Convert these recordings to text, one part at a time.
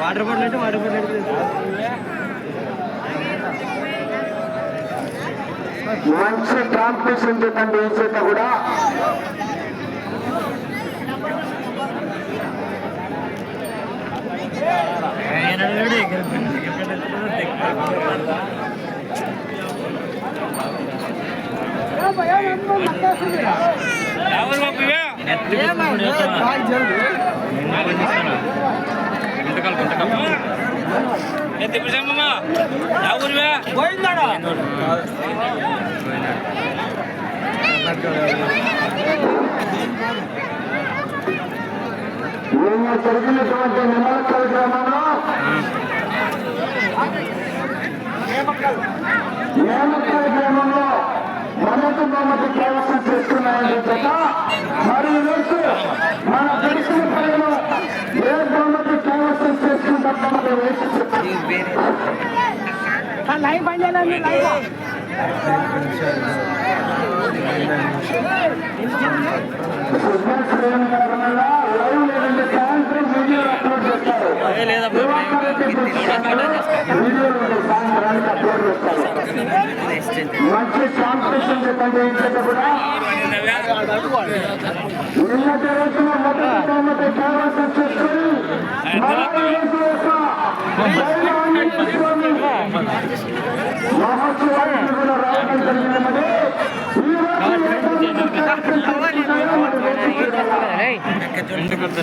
Water bottle అంటే water bottle మంచి competition చెప్పండి ఈ చేత కూడా ಯಾವಾಗ ಹೋಗ್ತೀವಿ గుంటకాలు గుంటకాలు ఎత్తిపుజమ్మా ఊరివే పోయిందాడా నిన్న జరిగినటువంటి నిమల లైవ్ పని చేయాలండి లైవ్ కూడా నిన్న ரெண்டு கொடுத்து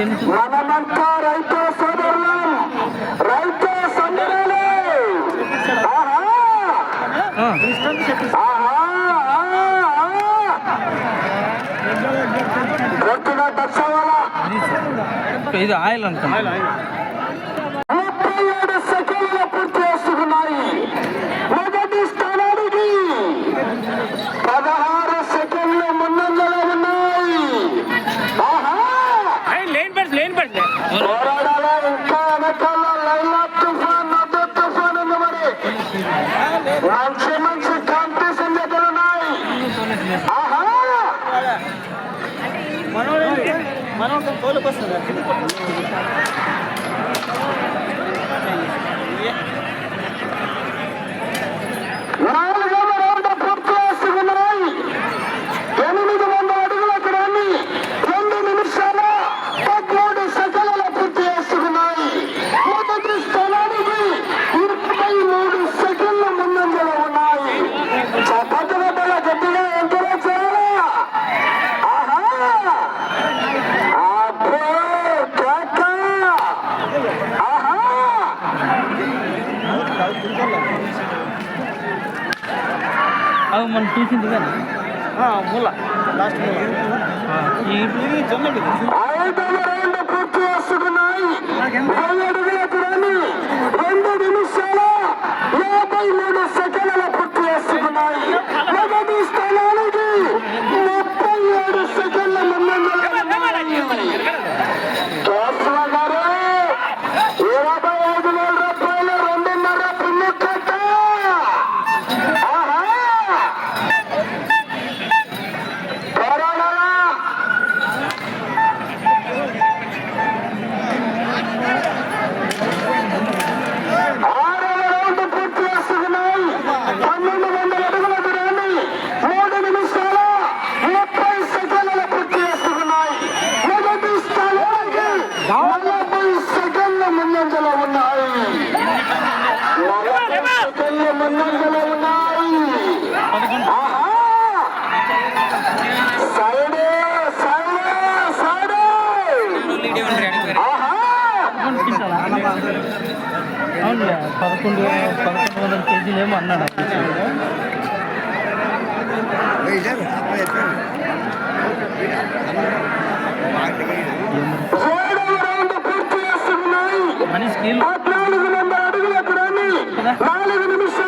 మనమంతా రైతు సోదరులం! రైతు సంఘాలే ఇది ఆయిల్ అనుకున్నా మనం తోలుకొస్తుంది Yeah. మనం తీసింది కదా? మూల లాస్ట్ మూల. ఈ జొన్న కేజీలు పదకొండు పదకొండు వందల కేజీలు ఏమో అన్నాడు మనిషికి నాలుగు నిమిషాలు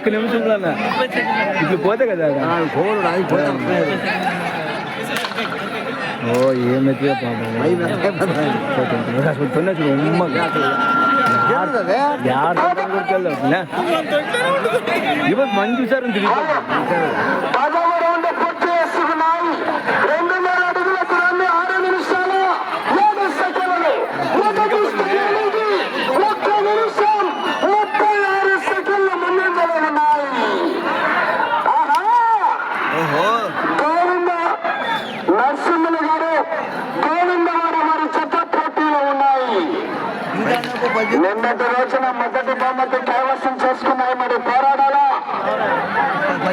ఒక్క నిమిషం ఇప్పుడు పోతే కదా కోడు ఓ ఏమైతే పాపం చూడు ఉమ్మ యారు ఇవ్వ మంచి సార్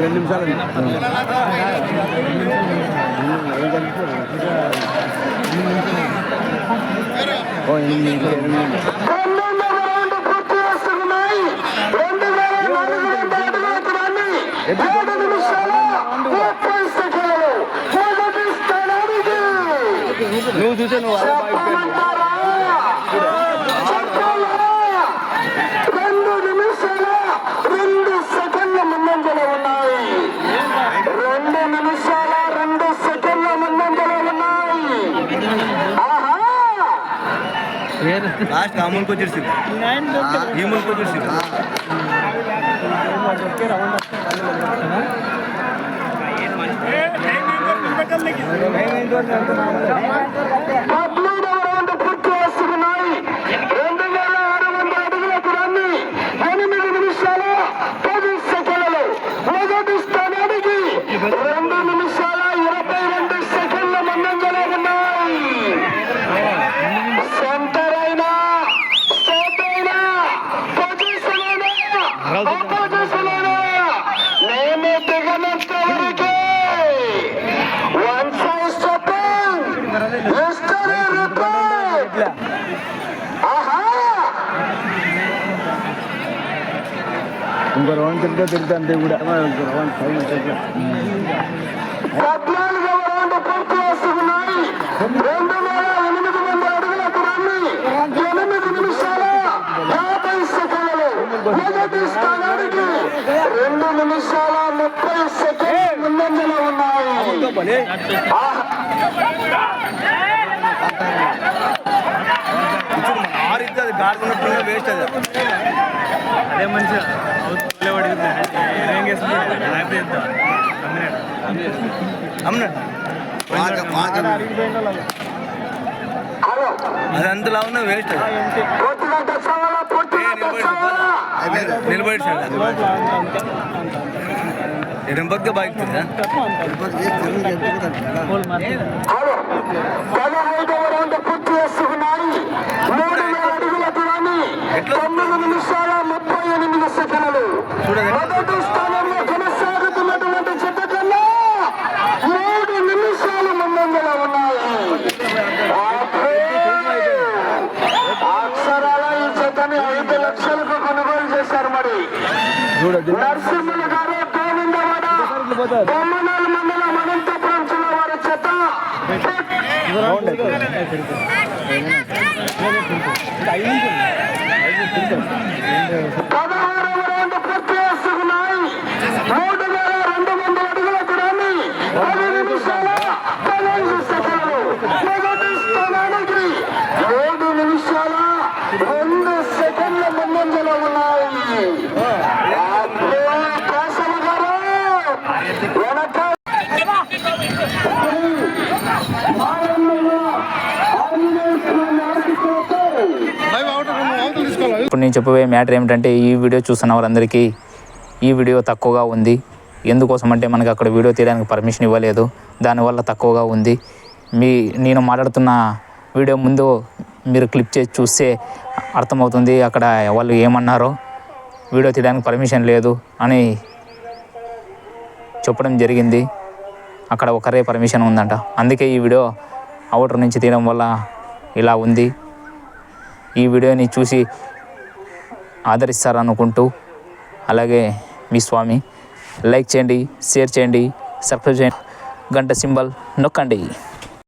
రెండు నిమిషాలు ఓ ఎనిమిది నిమిషాలు నువ్వు చూసే నువ్వు అదే రెండు నిమిషాల? ಲಾಸ್ಟ್ ಅಮೂಲ್ ಕೊಚ್ಚಿರ್ಸಿದ ಹಿಮೂಲ್ ಕೊಚ್ಚಿರ್ಸಿದ ಒಂದು ಪುಟ್ಟ ಹಸಿರು ನಾಯಿ ఇంకో రౌండ్ తిరిగితే తిరిగితే అంతే కూడా రౌండ్ నిమిషాల ముప్పై సెకండ్లు ముందంజలో ఉన్నాయి. ఆహా. ఇప్పుడు మన ఆరు ఇస్తే అది గాడి ఉన్నట్టు వేస్ట్ అది. అదే మంచిగా చేస్తుంది అమ్మన్నాడు హలో అది అంతలా ఉన్నా వేస్ట్ అది పొద్దుగంట చావాలా పొద్దుగంట చావాలా నిలబడి సార్ అది నిమిషాల స్థానానికి నిమిషాల రెండు సెకండ్ల ముందంజలో ఉన్నాయి. ఇప్పుడు నేను చెప్పబోయే మ్యాటర్ ఏమిటంటే ఈ వీడియో చూస్తున్న వారందరికీ ఈ వీడియో తక్కువగా ఉంది. ఎందుకోసం అంటే మనకి అక్కడ వీడియో తీయడానికి పర్మిషన్ ఇవ్వలేదు. దానివల్ల తక్కువగా ఉంది. మీ నేను మాట్లాడుతున్న వీడియో ముందు మీరు క్లిప్ చేసి చూస్తే అర్థమవుతుంది అక్కడ వాళ్ళు ఏమన్నారో. వీడియో తీయడానికి పర్మిషన్ లేదు అని చెప్పడం జరిగింది. అక్కడ ఒకరే పర్మిషన్ ఉందంట. అందుకే ఈ వీడియో అవుటర్ నుంచి తీయడం వల్ల ఇలా ఉంది. ఈ వీడియోని చూసి ఆదరిస్తారనుకుంటూ అలాగే మీ స్వామి లైక్ చేయండి షేర్ చేయండి సబ్స్క్రైబ్ చేయండి. గంట సింబల్ నొక్కండి.